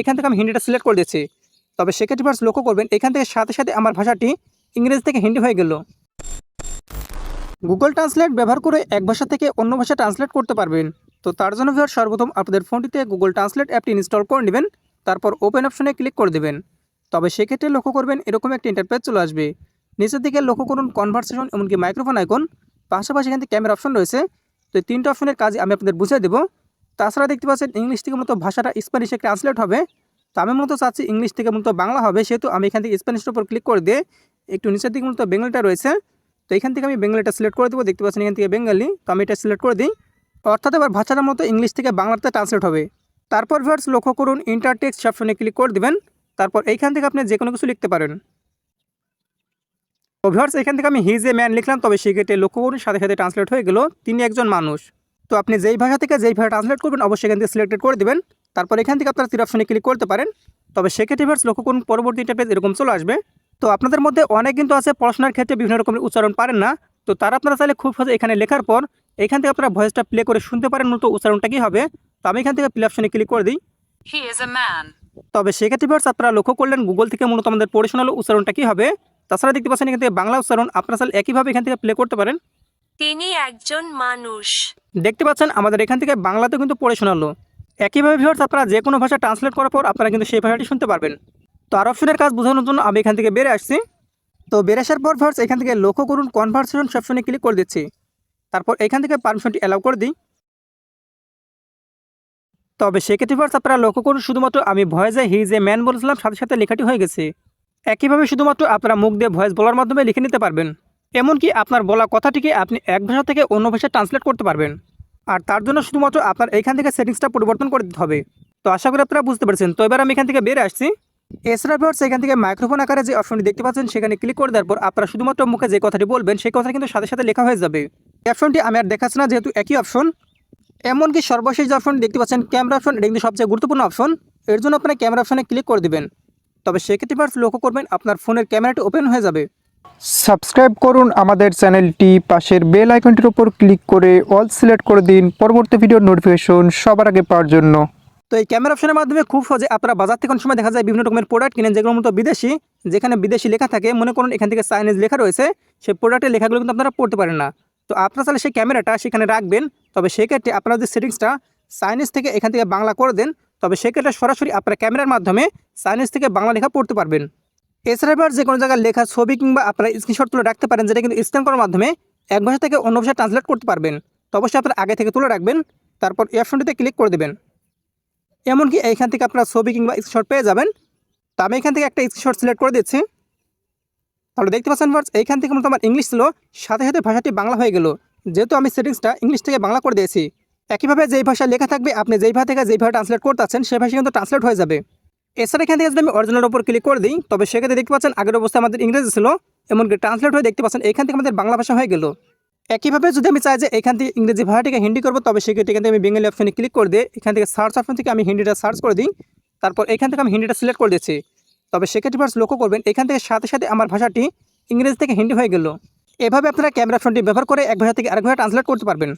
এখান থেকে আমি হিন্দিটা সিলেক্ট করে দিচ্ছি তবে সেক্ষেত্রে ফার্স্ট লক্ষ্য করবেন, এখান থেকে সাথে সাথে আমার ভাষাটি ইংরেজি থেকে হিন্দি হয়ে গেল। গুগল ট্রান্সলেট ব্যবহার করে এক ভাষা থেকে অন্য ভাষা ট্রান্সলেট করতে পারবেন। তো তার জন্য ভিউয়ার সর্বপ্রথম আপনাদের ফোনটিতে গুগল ট্রান্সলেট অ্যাপটি ইনস্টল করে নেবেন, তারপর ওপেন অপশনে ক্লিক করে দেবেন। তবে সেক্ষেত্রে লক্ষ্য করবেন, এরকম একটা ইন্টারপেজ চলে আসবে। নিচের দিকে লক্ষ্য করুন কনভারসেশন এমনকি মাইক্রোফোন আইকন পাশাপাশি এখান থেকে ক্যামেরা অপশন রয়েছে। তো এই তিনটা অপশনের কাজ আমি আপনাদের বুঝিয়ে দেবো। তাছাড়া দেখতে পাচ্ছেন ইংলিশ থেকে মূলত ভাষাটা স্প্যানিশে ট্রান্সলেট হবে। তো আমি মূলত চাচ্ছি ইংলিশ থেকে মূলত বাংলা হবে, সেহেতু আমি এখান থেকে স্প্যানিশের উপর ক্লিক করে দিয়ে একটু নিচের দিকে মূলত বেঙ্গলিটা রয়েছে। তো এখান থেকে আমি বেঙ্গলিটা সিলেক্ট করে দেবো, দেখতে পাচ্ছেন এখান থেকে বেঙ্গলি। তো আমি এটা সিলেক্ট করে দিই। অর্থাৎ এবার ভাষাটার মতো ইংলিশ থেকে বাংলাতে ট্রান্সলেট হবে। তারপর ভার্স লক্ষ্য করুন ইন্টারটেক্সট অপশনে ক্লিক করে দেবেন। তারপর এইখান থেকে আপনি যে কোনো কিছু লিখতে পারেন। তো এখান থেকে আমি হিজ এ ম্যান লিখলাম, তবে সেক্ষেত্রে লক্ষ্য করুন সাথে সাথে ট্রান্সলেট হয়ে গেল। তিনি একজন মানুষ। তো আপনি যেই ভাষা থেকে যেই ভাষা ট্রান্সলেট করবেন অবশ্যই এখান থেকে সিলেক্টেড করে দেবেন। তারপর এখান থেকে আপনারা তীর অপশনে ক্লিক করতে পারেন। তবে সেক্ষেত্রে ভিউয়ার্স লক্ষ্য করুন পরবর্তী পেজ এরকম চলে আসবে। তো আপনাদের মধ্যে অনেক কিন্তু আছে পড়াশোনার ক্ষেত্রে বিভিন্ন রকমের উচ্চারণ পারেন না। তো তারা আপনারা চাইলে খুব সহজে এখানে লেখার পর এখান থেকে আপনারা ভয়েসটা প্লে করে শুনতে পারেন মূলত উচ্চারণটা কী হবে। তো আমি এখান থেকে প্লে অপশনে ক্লিক করে দিই। A man. তবে সেক্ষেত্রে ভিউয়ার্স আপনারা লক্ষ্য করলেন গুগল থেকে মূলত আমাদের পড়ে শোনালো উচ্চারণটা কী হবে। তাছাড়া দেখতে পাচ্ছেন এখান থেকে বাংলা উচ্চারণ আপনারা চাইলে একইভাবে এখান থেকে প্লে করতে পারেন। তিনি একজন মানুষ। দেখতে পাচ্ছেন, আমাদের এখান থেকে বাংলাতেও কিন্তু পড়ে শোনালো। একইভাবে ভিউয়ার্স আপনারা যে কোনো ভাষা ট্রান্সলেট করার পর আপনারা কিন্তু সেই ভাষাটি শুনতে পারবেন। তো আর অপশনের কাজ বোঝানোর জন্য আমি এখান থেকে বেড়ে আসছি। তো বেড়ে আসার পর ভিউয়ার্স এখান থেকে লক্ষ্য করুন কনভারসেশন অপশনে ক্লিক করে দিচ্ছি। তারপর এখান থেকে পারমিশনটি অ্যালাউ করে দিই। তবে সেক্ষেত্রে ভিউয়ার্স আপনারা লক্ষ্য করুন, শুধুমাত্র আমি ভয়েসে হি যে ম্যান বলেছিলাম, সাথে সাথে লেখাটি হয়ে গেছে। একইভাবে শুধুমাত্র আপনারা মুখ দিয়ে ভয়েস বলার মাধ্যমে লিখে নিতে পারবেন। এমনকি আপনার বলা কথাটিকে আপনি এক ভাষা থেকে অন্য ভাষায় ট্রান্সলেট করতে পারবেন। আর তার জন্য শুধুমাত্র আপনার এইখান থেকে সেটিংসটা পরিবর্তন করে দিতে হবে। তো আশা করি আপনারা বুঝতে পারছেন। তো এবার আমি এখান থেকে বের আসছি। এছাড়া ভিউয়ার্স এখান থেকে মাইক্রোফোন আকারে যে অপশনটি দেখতে পাচ্ছেন, সেখানে ক্লিক করে দেওয়ার পর আপনারা শুধুমাত্র মুখে যে কথাটি বলবেন, সেই কথা কিন্তু সাথে সাথে লেখা হয়ে যাবে। অপশনটি আমি আর দেখাচ্ছি না, যেহেতু একই অপশন এমনকি সর্বশেষ যে অপশন দেখতে পাচ্ছেন ক্যামেরা অপশন এটা কিন্তু সবচেয়ে গুরুত্বপূর্ণ অপশন এর জন্য আপনারা ক্যামেরা অপশনে ক্লিক করে দিবেন। তবে সেক্ষেত্রে ফার্স্ট লক্ষ্য করবেন, আপনার ফোনের ক্যামেরাটি ওপেন হয়ে যাবে। সাবস্ক্রাইব করুন আমাদের চ্যানেলটি, পাশের বেল আইকনটির উপর ক্লিক করে অল সিলেক্ট করে দিন পরবর্তী ভিডিওর নোটিফিকেশন সবার আগে পাওয়ার জন্য। তো এই ক্যামেরা অপশনের মাধ্যমে খুব সহজে আপনারা বাজার থেকে সময় দেখা যায় বিভিন্ন রকমের প্রোডাক্ট কিনেন যেগুলো মূলত বিদেশি, যেখানে বিদেশি লেখা থাকে। মনে করুন এখান থেকে চাইনিজ লেখা রয়েছে, সেই প্রোডাক্টের লেখাগুলো কিন্তু আপনারা পড়তে পারেন না। তো আপনারা তাহলে সেই ক্যামেরাটা সেখানে রাখবেন। তবে সেক্ষেত্রে আপনারা যে সেটিংসটা চাইনিজ থেকে এখান থেকে বাংলা করে দেন, তবে সেক্ষেত্রে সরাসরি আপনারা ক্যামেরার মাধ্যমে চাইনিজ থেকে বাংলা লেখা পড়তে পারবেন। এছাড়া এবার যে কোনো জায়গায় লেখা ছবি কিংবা আপনারা স্ক্রিনশট তুলে রাখতে পারেন, যেটা কিন্তু স্ক্যান করার মাধ্যমে এক ভাষা থেকে অন্য ভাষায় ট্রান্সলেট করতে পারবেন। তো অবশ্যই আপনারা আগে থেকে তুলে রাখবেন, তারপর এই অপশনটিতে ক্লিক করে দেবেন। এমনকি এইখান থেকে আপনারা ছবি কিংবা স্ক্রিনশট পেয়ে যাবেন। তো আমি এখান থেকে একটা স্ক্রিনশট সিলেক্ট করে দিচ্ছি। তাহলে দেখতে পাচ্ছেন ফার্স এইখান থেকে মূলত আমার ইংলিশ ছিল, সাথে সাথে ভাষাটি বাংলা হয়ে গেল। যেহেতু আমি সেটিংসটা ইংলিশ থেকে বাংলা করে দিয়েছি, একইভাবে যেই ভাষায় লেখা থাকবে, আপনি যেই ভাষা থেকে যেই ভাষা ট্রান্সলেট করতে আছেন সেই ভাষা কিন্তু ট্রান্সলেট হয়ে যাবে। এছাড়া এখান থেকে যদি আমি অরিজিনাল উপর ক্লিক করে দিই, তবে সেক্ষেত্রে দেখতে পাচ্ছেন আগের অবস্থায় আমাদের ইংরেজি ছিল, এমনকি ট্রান্সলেট হয়ে দেখতে পাচ্ছেন এখান থেকে আমাদের বাংলা ভাষা হয়ে গেল। একইভাবে যদি আমি চাই যে এখান থেকে ইংরেজি ভাষাটিকে হিন্দি করব, তবে সেক্ষেত্রে এখান থেকে আমি বেঙ্গলি অপশনে ক্লিক করে দিয়ে এখান থেকে সার্চ অপশন থেকে আমি হিন্দিটা সার্চ করে দিই, তারপর এখান থেকে আমি হিন্দিটা সিলেক্ট করে দিচ্ছি তবে সেক্ষেত্রে ফার্স্ট লক্ষ্য করবেন, এখান থেকে সাথে সাথে আমার ভাষাটি ইংরেজি থেকে হিন্দি হয়ে গেল। এভাবে আপনারা ক্যামেরা অপশনটি ব্যবহার করে এক ভাষা থেকে আরেক ভাষা ট্রান্সলেট করতে পারবেন।